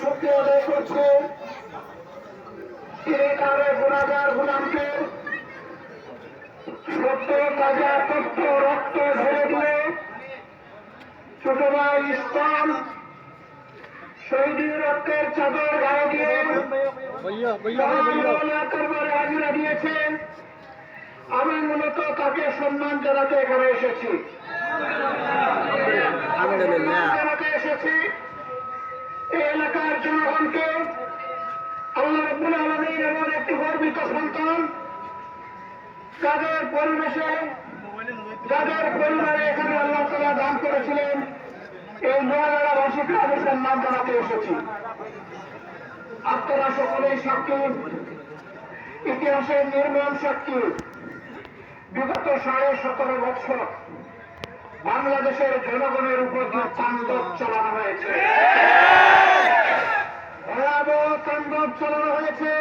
শক্তি আদায় করছে তিনি তার গুণাগার গুণামকে সত্য চাদর গায়ে দিয়েছেন। মূলত তাকে সম্মান জানাতে এখানে এসেছি। জানাতে এসেছি। এই এলাকার জনগণকে আল্লাহ রব্বুল আলমীর এমন একটি গর্বিত সন্তান যাদের পরিবেশে যাদের পরিবারে এখানে আল্লাহ তালা দান করেছিলেন এই নোয়ালাবাসীকে আমি সম্মান জানাতে এসেছি। আপনারা সকলেই সাক্ষী ইতিহাসের নির্মম সাক্ষী। বিগত সাড়ে সতেরো বছর বাংলাদেশের জনগণের উপর যে তাণ্ডব চালানো হয়েছে। ভয়াবহ তাণ্ডব চালানো হয়েছে।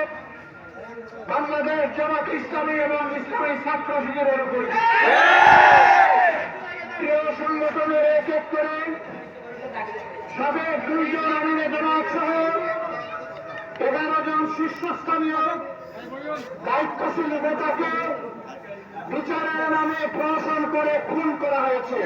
বাংলাদেশ জামাত ইসলামী এবং ইসলামী ছাত্র শিবিরের উপর। প্রিয় সংগঠনের এক এক করে সাবেক দুইজন আমিনে জামাত সহ এগারো জন শীর্ষস্থানীয় দায়িত্বশীল নেতাকে বিচারের নামে প্রহসন করে খুন করা হয়েছে।